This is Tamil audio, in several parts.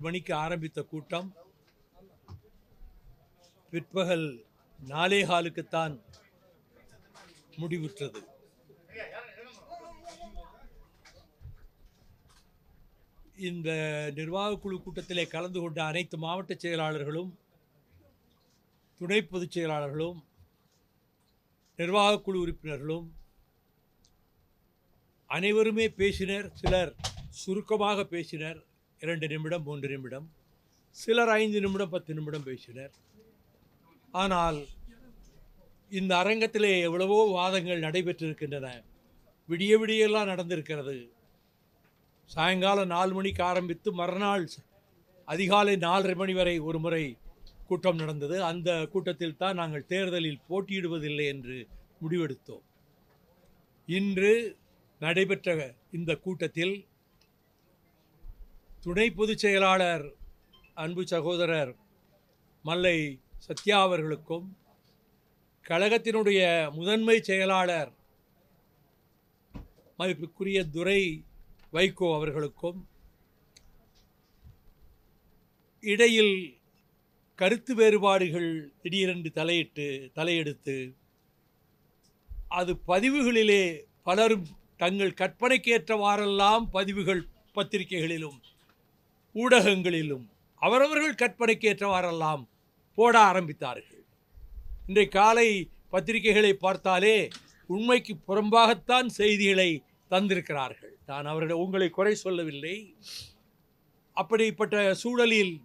மணிக்கு ஆரம்பித்த கூட்டம் பிற்பகல் நாலே காலுக்குத்தான் முடிவுற்றது. இந்த நிர்வாகக் குழு கூட்டத்திலே கலந்து கொண்ட அனைத்து மாவட்ட செயலாளர்களும் துணை பொதுச் செயலாளர்களும் நிர்வாக குழு உறுப்பினர்களும் அனைவருமே பேசினர் சிலர் சுருக்கமாக பேசினர். இரண்டு நிமிடம் மூன்று நிமிடம். சிலர் ஐந்து நிமிடம் பத்து நிமிடம் பேசினர். ஆனால் இந்த அரங்கத்திலே எவ்வளவோ வாதங்கள் நடைபெற்றிருக்கின்றன. விடிய விடியெல்லாம் நடந்திருக்கிறது. சாயங்காலம் நாலு மணிக்கு ஆரம்பித்து மறுநாள் அதிகாலை நாலரை மணி வரை ஒரு முறை கூட்டம் நடந்தது. அந்த கூட்டத்தில் தான் நாங்கள் தேர்தலில் போட்டியிடுவதில்லை என்று முடிவெடுத்தோம். இன்று நடைபெற்ற இந்த கூட்டத்தில் துணை பொதுச் செயலாளர் அன்பு சகோதரர் மல்லை சத்யா அவர்களுக்கும் கழகத்தினுடைய முதன்மை செயலாளர் மதிப்புக்குரிய துரை வைகோ அவர்களுக்கும் இடையில் கருத்து வேறுபாடுகள் திடீரென்று தலையிட்டு தலையெடுத்து அது பதிவுகளிலே பலரும் தங்கள் கற்பனைக்கேற்றவாறெல்லாம் பதிவுகள் பத்திரிகைகளிலும் ஊடகங்களிலும் அவரவர்கள் கற்பனைக்கேற்றவாறெல்லாம் போட ஆரம்பித்தார்கள். இன்றைய காலை பத்திரிகைகளை பார்த்தாலே உண்மைக்கு புறம்பாகத்தான் செய்திகளை தந்திருக்கிறார்கள். நான் அவர்கள் உங்களை குறை சொல்லவில்லை. அப்படிப்பட்ட சூழலில்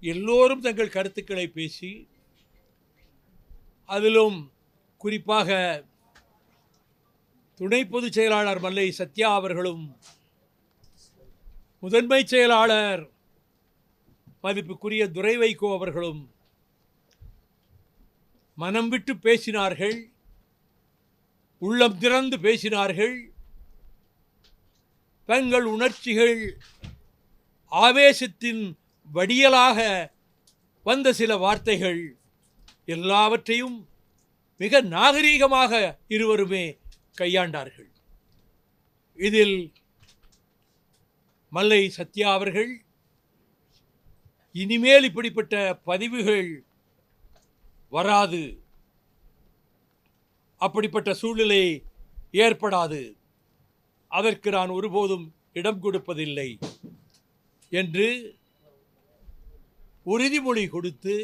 எல்லோரும் தங்கள் கருத்துக்களை பேசி அதிலும் குறிப்பாக துணை பொதுச் செயலாளர் மல்லை சத்யா அவர்களும் முதன்மை செயலாளர் மதிப்புக்குரிய துரை வைகோ அவர்களும் மனம் விட்டு பேசினார்கள் உள்ளம் திறந்து பேசினார்கள் தங்கள் உணர்ச்சிகள் ஆவேசத்தின் வடியலாக வந்த சில வார்த்தைகள் எல்லாவற்றையும் மிக நாகரீகமாக இருவருமே கையாண்டார்கள். இதில் மல்லை சத்யா அவர்கள் இனிமேல் இப்படிப்பட்ட பதிவுகள் வராது. அப்படிப்பட்ட சூழ்நிலை ஏற்படாது. அதற்கு நான் ஒருபோதும் இடம் கொடுப்பதில்லை என்று உறுதிமொழி கொடுத்து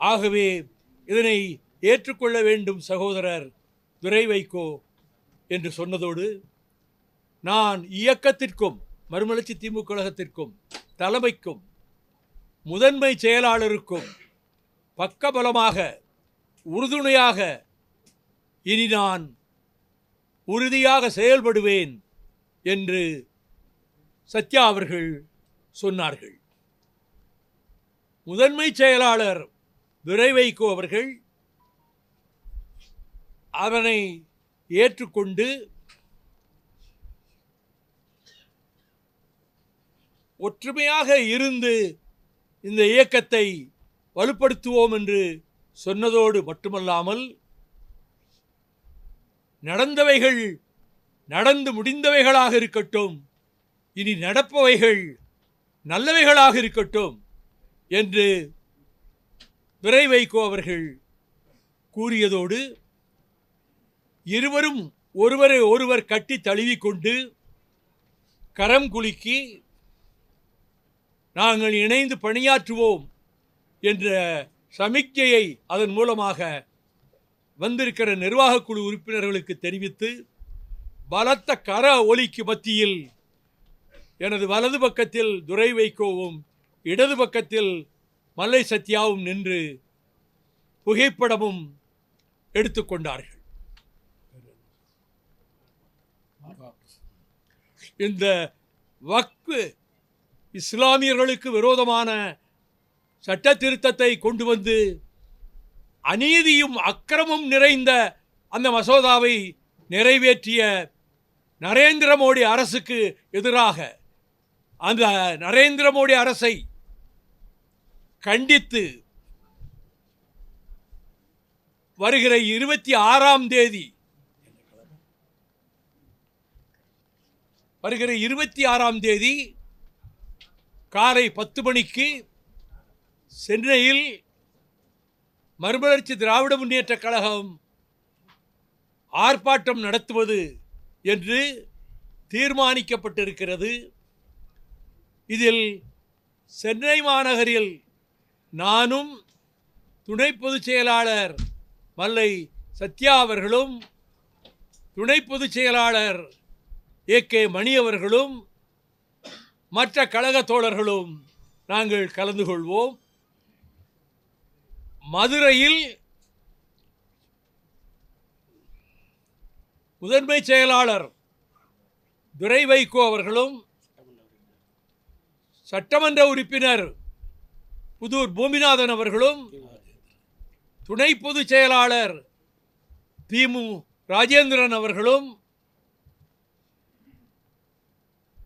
ஆகவே இதனை ஏற்றுக்கொள்ள வேண்டும் சகோதரர் துரை வைகோ என்று சொன்னதோடு நான் இயக்கத்திற்கும் மறுமலர்ச்சி திமுக கழகத்திற்கும் தலைமைக்கும் முதன்மை செயலாளருக்கும் பக்கபலமாக உறுதுணையாக இனி நான் உறுதியாக செயல்படுவேன் என்று சத்யா அவர்கள் சொன்னார்கள். முதன்மை செயலாளர் விரைவைகோ அவர்கள் அவனை ஏற்றுக்கொண்டு ஒற்றுமையாக இருந்து இந்த இயக்கத்தை வலுப்படுத்துவோம் என்று சொன்னதோடு மட்டுமல்லாமல் நடந்தவைகள் நடந்து முடிந்தவைகளாக இருக்கட்டும் இனி நடப்பவைகள் நல்லவைகளாக இருக்கட்டும் என்று துரை வைகோ அவர்கள் கூறியதோடு இருவரும் ஒருவரை ஒருவர் கட்டி தழுவிக்கொண்டு கரம் குலுக்கி நாங்கள் இணைந்து பணியாற்றுவோம் என்ற சமிக்கையை அதன் மூலமாக வந்திருக்கிற நிர்வாகக் குழு உறுப்பினர்களுக்கு தெரிவித்து பலத்த கர ஒலிக்கு மத்தியில் எனது வலது பக்கத்தில் துரை வைகோவும் இடது பக்கத்தில் மல்லை சத்யாவும் நின்று புகைப்படமும் எடுத்துக்கொண்டார்கள் இந்த வக்கு இஸ்லாமியர்களுக்கு விரோதமான சட்ட திருத்தத்தை கொண்டு வந்து அநீதியும் அக்கிரமும் நிறைந்த அந்த மசோதாவை நிறைவேற்றிய நரேந்திர மோடி அரசுக்கு எதிராக அந்த நரேந்திர மோடி அரசை கண்டித்து வருகிற இருபத்தி ஆறாம் தேதி வருகிற இருபத்தி ஆறாம் தேதி காலை பத்து மணிக்கு சென்னையில் மறுமலர்ச்சி திராவிட முன்னேற்றக் கழகம் ஆர்ப்பாட்டம் நடத்துவது என்று தீர்மானிக்கப்பட்டிருக்கிறது. இதில் சென்னை மாநகரில் நானும் துணை பொதுச் செயலாளர் மல்லை சத்யா அவர்களும் துணை பொதுச் செயலாளர் ஏ கே மணி அவர்களும் மற்ற கழக தோழர்களும் நாங்கள் கலந்து கொள்வோம். மதுரையில் முதன்மை செயலாளர் துரை வைகோ அவர்களும் சட்டமன்ற உறுப்பினர் புதூர் பூமிநாதன் அவர்களும் துணை பொதுச் செயலாளர் திமு ராஜேந்திரன் அவர்களும்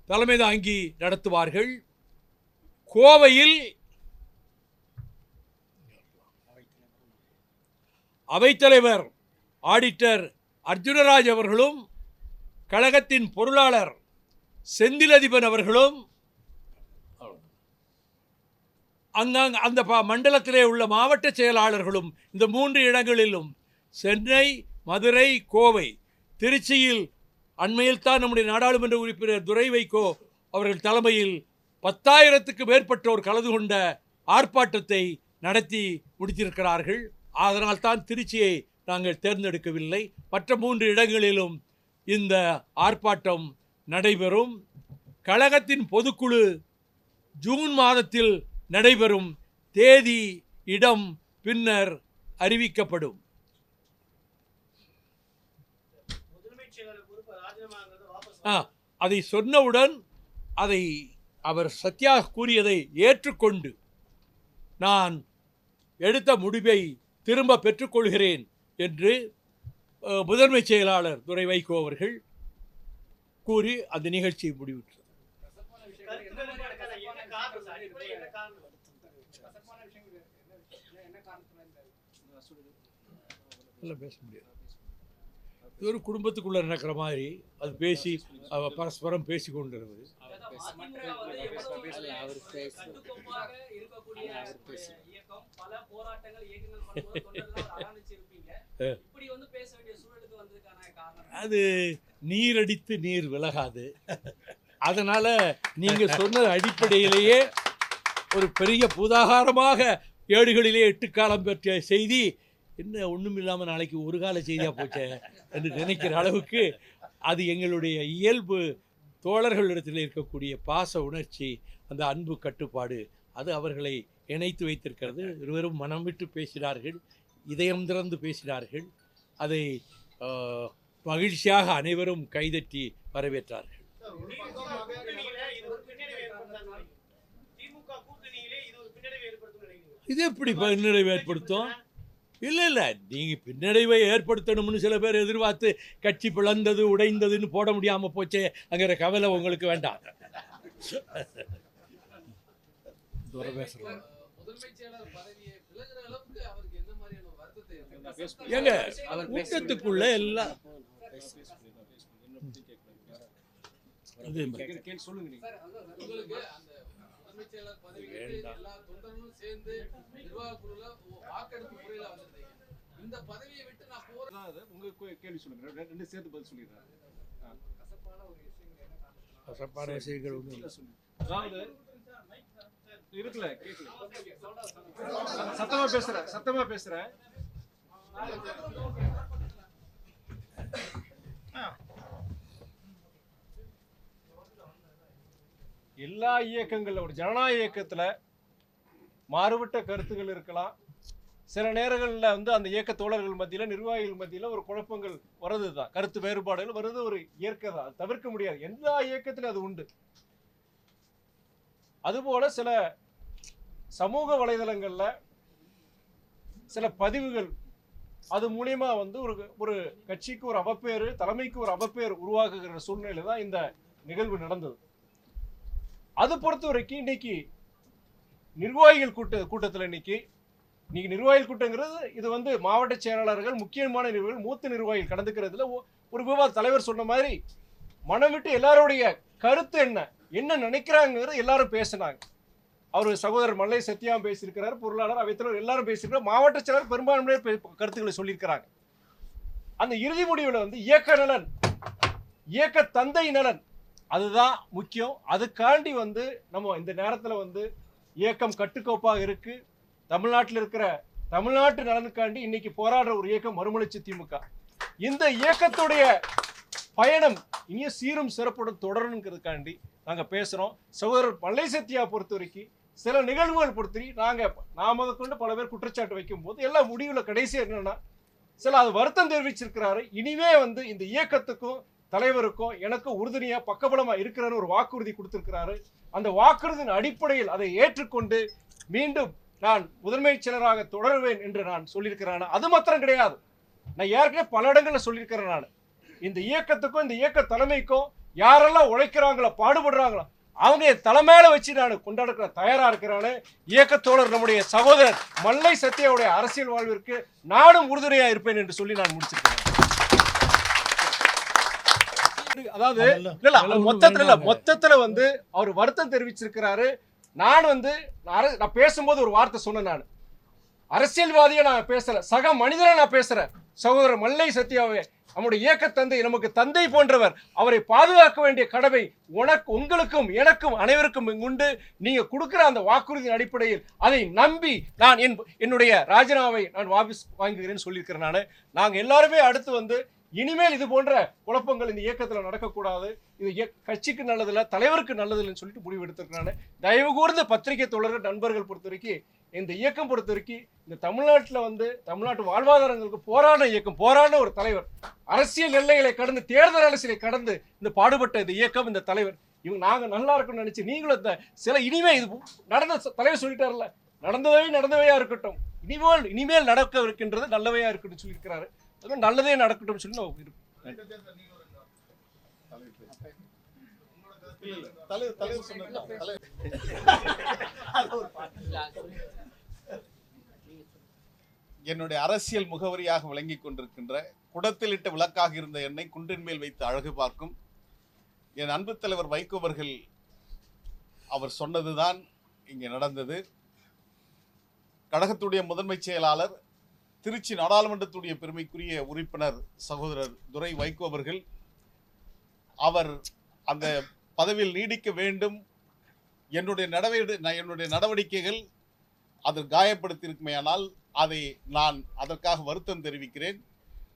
தலைமை தாங்கி நடத்துவார்கள். கோவையில் அவைத்தலைவர் ஆடிட்டர் அர்ஜுனராஜ் அவர்களும் கழகத்தின் பொருளாளர் செந்திலதிபன் அவர்களும் அங்காங் அந்த ப மண்டலத்திலே உள்ள மாவட்ட செயலாளர்களும் இந்த மூன்று இடங்களிலும் சென்னை மதுரை கோவை திருச்சியில் அண்மையில் தான் நம்முடைய நாடாளுமன்ற உறுப்பினர் துரை வைகோ அவர்கள் தலைமையில் பத்தாயிரத்துக்கு மேற்பட்டோர் கலந்து கொண்ட ஆர்ப்பாட்டத்தை நடத்தி முடித்திருக்கிறார்கள். அதனால் தான் திருச்சியை நாங்கள் தேர்ந்தெடுக்கவில்லை. மற்ற மூன்று இடங்களிலும் இந்த ஆர்ப்பாட்டம் நடைபெறும். கழகத்தின் பொதுக்குழு ஜூன் மாதத்தில் நடைபெறும். தேதி இடம் பின்னர் அறிவிக்கப்படும் முதன்மைச் செயலாளர் பொறுப்பு ராஜினாமாங்கிறத வாபஸ் ஆ, அதை சொன்னவுடன் அதை அவர் சத்யா கூறியதை ஏற்றுக்கொண்டு நான் எடுத்த முடிவை திரும்ப பெற்றுக்கொள்கிறேன் என்று அ, முதன்மை செயலாளர் துரை வைகோ அவர்கள் கூறி அந்த நிகழ்ச்சியை எல்லாம் பேச முடியாது. ஒரு குடும்பத்துக்குள்ள நடக்கிற மாதிரி அது பேசி பரஸ்பரம் பேசி கொண்டு அது நீர் அடித்து நீர் விலகாது. அதனால் நீங்கள் சொன்ன அடிப்படையிலேயே ஒரு பெரிய புதாகாரமாக ஏடுகளிலே எட்டு காலம் பெற்ற செய்தி என்ன ஒன்றும் இல்லாமல் நாளைக்கு ஒரு கால செய்தியாக போச்சே என்று நினைக்கிற அளவுக்கு அது எங்களுடைய இயல்பு தோழர்களிடத்தில் இருக்கக்கூடிய பாச உணர்ச்சி அந்த அன்பு கட்டுப்பாடு அது அவர்களை இணைத்து வைத்திருக்கிறது. இருவரும் மனம் விட்டு பேசினார்கள் இதயம் திறந்து பேசினார்கள் அதை மகிழ்ச்சியாக அனைவரும் கைதட்டி வரவேற்றார்கள். இது எப்படி பின்னடைவை ஏற்படுத்தும்? இல்லை இல்லை. நீங்கள் பின்னடைவை ஏற்படுத்தணும்னு சில பேர் எதிர்பார்த்து கட்சி பிளந்தது உடைந்ததுன்னு போட முடியாமல் போச்சே அங்கிற கவலை உங்களுக்கு வேண்டாம். தூரம் பேசுகிறோம் முதன்மை செயலாளர் பதவியை விலகுற அளவுக்கு அவருக்கு எந்த மாதிரியான வருத்தத்தை இருக்கு? ஏங்க கூட்டத்துக்குள்ள எல்லாம் சார், முதன்மை செயலாளர் பதவி விட்டு எல்லா தொண்டர்களும் சேர்ந்து நிர்வாக குழுல வாக்கெடுப்பு முறையில வந்திருந்தீங்க. இந்த பதவியை விட்டு நான் போறேன். உங்க கே- கேள்வி சொல்லுங்க. ரெண்டு- சேர்த்து பதில் சொல்லிடுறேன். கசப்பான விஷயங்கள் ஒன்றும் இல்ல. சொல்லு. அதாவது இருக்குல்ல கேட்கல சத்தமா பேசுறேன் சத்தமா பேசுறேன். எல்லா இயக்கங்களில் ஒரு ஜனநாயக இயக்கத்தில் மாறுபட்ட கருத்துகள் இருக்கலாம். சில நேரங்களில் வந்து அந்த இயக்க தோழர்கள் மத்தியில் நிர்வாகிகள் மத்தியில் ஒரு குழப்பங்கள் வர்றது தான் கருத்து வேறுபாடுகள் வர்றது ஒரு இயற்கை தான். தவிர்க்க முடியாது. எல்லா இயக்கத்திலும் அது உண்டு. அதுபோல் சில சமூக வலைதளங்களில் சில பதிவுகள் அது மூலியமா வந்து ஒரு ஒரு கட்சிக்கு ஒரு அவப்பேறு தலைமைக்கு ஒரு அவப்பேறு உருவாக்குகிற சூழ்நிலை தான் இந்த நிகழ்வு நடந்தது. அது பொறுத்த வரைக்கும் இன்னைக்கு நிர்வாகிகள் கூட்ட கூட்டத்தில் இன்னைக்கு இன்னைக்கு நிர்வாகிகள் கூட்டங்கிறது இது வந்து மாவட்ட செயலாளர்கள் முக்கியமான நிர்வாகிகள் மூத்த நிர்வாகிகள் கலந்துக்கிறதுல ஒரு விவாத தலைவர் சொன்ன மாதிரி மனம் விட்டு எல்லாருடைய கருத்து என்ன என்ன நினைக்கிறாங்கிறது எல்லாரும் பேசினாங்க. அவர் சகோதரர் மல்லை சத்யாம் பேசியிருக்கிறார் பொருளாளர் அவைத்தலைவர் எல்லாரும் பேசியிருக்கிறார் மாவட்ட செயலர் பெரும்பான்மையினர் கருத்துக்களை சொல்லியிருக்கிறாங்க. அந்த இறுதி முடிவில் வந்து இயக்க நலன் இயக்க தந்தை நலன் அதுதான் முக்கியம். அதுக்காண்டி வந்து நம்ம இந்த நேரத்தில் வந்து இயக்கம் கட்டுக்கோப்பாக இருக்கு. தமிழ்நாட்டில் இருக்கிற தமிழ்நாட்டு நலனுக்காண்டி இன்னைக்கு போராடுற ஒரு இயக்கம் மறுமலர்ச்சி திமுக. இந்த இயக்கத்துடைய பயணம் இனியும் சீரும் சிறப்புடன் தொடரணுங்கிறதுக்காண்டி நாங்கள் பேசுகிறோம் சகோதரர் பல்லை சத்யா பொறுத்த வரைக்கும் சில நிகழ்வுகள் பொறுத்த நாங்கள் நாம் கொண்டு பல பேர் குற்றச்சாட்டு வைக்கும்போது எல்லாம் முடிவில் கடைசி என்னென்னா சில அது வருத்தம் தெரிவிச்சிருக்கிறாரு. இனிமே வந்து இந்த இயக்கத்துக்கும் தலைவருக்கும் எனக்கும் உறுதுணையாக பக்கபலமாக இருக்கிறன்னு ஒரு வாக்குறுதி கொடுத்துருக்கிறாரு. அந்த வாக்குறுதியின் அடிப்படையில் அதை ஏற்றுக்கொண்டு மீண்டும் நான் முதன்மைச்சலராக தொடருவேன் என்று நான் சொல்லியிருக்கிறேன். அது மாத்திரம் கிடையாது. நான் ஏற்கனவே பல இடங்களில் சொல்லியிருக்கிறேன் நான். இந்த இயக்கத்துக்கும் இந்த இயக்க தலைமைக்கும் யாரெல்லாம் உழைக்கிறாங்களோ பாடுபடுறாங்களோ அவங்க என் தலைமையில வச்சு நான் கொண்டாடுக்கிற தயாரா இருக்கிறான்னு இயக்கத்தோழர் நம்முடைய சகோதரர் மல்லை சத்யாவுடைய அரசியல் வாழ்விற்கு நானும் உறுதுணையா இருப்பேன் என்று சொல்லி நான் முடிச்சிருக்கேன் அதாவது இல்ல. மொத்தத்துல இல்ல மொத்தத்துல வந்து அவர் வருத்தம் தெரிவிச்சிருக்கிறாரு. நான் வந்து நான் பேசும்போது ஒரு வார்த்தை சொன்னேன் நான். அரசியல்வாதியா நான் பேசல சக மனிதனா நான் பேசுறேன் சகோதரர் மல்லை சத்யாவே நம்முடைய இயக்க தந்தை நமக்கு தந்தை போன்றவர் அவரை பாதுகாக்க வேண்டிய கடமை உனக்கு உங்களுக்கும் எனக்கும் அனைவருக்கும் உண்டு. நீங்க கொடுக்கிற அந்த வாக்குறுதியின் அடிப்படையில் அதை நம்பி நான் என் என்னுடைய ராஜினாவை நான் வாபஸ் வாங்குகிறேன்னு சொல்லியிருக்கிறேன் நான். நாங்க எல்லாருமே அடுத்து வந்து இனிமேல் இது போன்ற குழப்பங்கள் இந்த இயக்கத்தில் நடக்கக்கூடாது. இது கட்சிக்கு நல்லதில்ல தலைவருக்கு நல்லதில்லைன்னு சொல்லிட்டு முடிவு எடுத்திருக்கிறாங்க. தயவு கூர்ந்த பத்திரிகை தோழர்கள் நண்பர்கள் பொறுத்த வரைக்கும் இந்த இயக்கம் பொறுத்த வரைக்கும் இந்த தமிழ்நாட்டில் வந்து தமிழ்நாட்டு வாழ்வாதாரங்களுக்கு போராட இயக்கம் போராட ஒரு தலைவர் அரசியல் எல்லைகளை கடந்து தேர்தல் அரசியலை கடந்து இந்த பாடுபட்ட இந்த இயக்கம் இந்த தலைவர் இவங்க நாங்கள் நல்லா இருக்கணும்னு நினச்சி நீங்களும் இந்த சில இனிமே இது நடந்த தலைவர் சொல்லிட்டார்ல நடந்ததவே நடந்தவையா இருக்கட்டும். இனிமேல் இனிமேல் நடக்க இருக்கின்றது நல்லவையா இருக்கட்டும் சொல்லியிருக்கிறாரு. அது நல்லதே நடக்கட்டும் சொல்லி நான் விரும்புறேன். தலைவர் தலைவர் சொன்னது என்னுடைய அரசியல் முகவரியாக விளங்கிக் கொண்டிருக்கின்ற குடத்தில் இட்ட விளக்காக இருந்த என்னை குன்றின் மேல் வைத்து அழகு பார்க்கும் என் அன்பு தலைவர் வைகோ அவர்கள் அவர் சொன்னதுதான் இங்கே நடந்தது கழகத்துடைய முதன்மைச் செயலாளர் திருச்சி நாடாளுமன்றத்துடைய பெருமைக்குரிய உறுப்பினர் சகோதரர் துரை வைகோ அவர்கள் அவர் அந்த பதவியில் நீடிக்க வேண்டும். என்னுடைய நடவடி என்னுடைய நடவடிக்கைகள் அதை காயப்படுத்தியிருக்குமேயானால் அதை நான் அதற்காக வருத்தம் தெரிவிக்கிறேன்.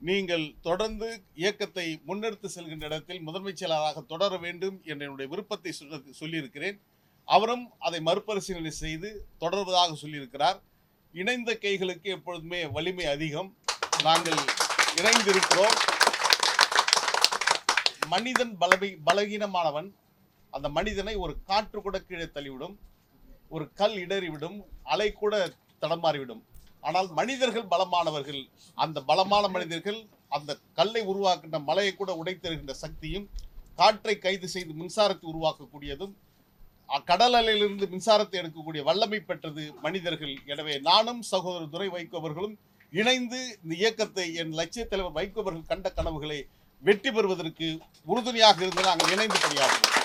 நீங்கள் தொடர்ந்து இயக்கத்தை முன்னெடுத்து செல்கின்ற இடத்தில் முதன்மைச் செயலாளராக தொடர வேண்டும் என்ற என்னுடைய விருப்பத்தை சொல்ல- சொல்லியிருக்கிறேன். அவரும் அதை மறுபரிசீலனை செய்து தொடர்வதாக சொல்லியிருக்கிறார். இணைந்த கைகளுக்கு எப்பொழுதுமே வலிமை அதிகம். நாங்கள் இணைந்திருக்கிறோம். மனிதன் பலவி பலகீனமானவன். அந்த மனிதனை ஒரு காற்று கூட கீழே தள்ளிவிடும். ஒரு கல் இடறிவிடும். அலை கூட தடமாறிவிடும் ஆனால் மனிதர்கள் பலமானவர்கள். அந்த பலமான மனிதர்கள் அந்த கல்லை உருவாக்குகின்ற மலையை கூட உடைத்தருகின்ற சக்தியும் காற்றை கைது செய்து மின்சாரத்தை உருவாக்கக்கூடியதும் கடல் அலையிலிருந்து மின்சாரத்தை எடுக்கக்கூடிய வல்லமை பெற்றது மனிதர்கள். எனவே நானும் சகோதரர் துறை வைகோவர்களும் இணைந்து இந்த இயக்கத்தை என் லட்சிய தலைவர் வைகோவர்கள் கண்ட கனவுகளை வெற்றி பெறுவதற்கு உறுதுணையாக இருந்து நாங்கள் இணைந்து பணியாற்றுவோம்.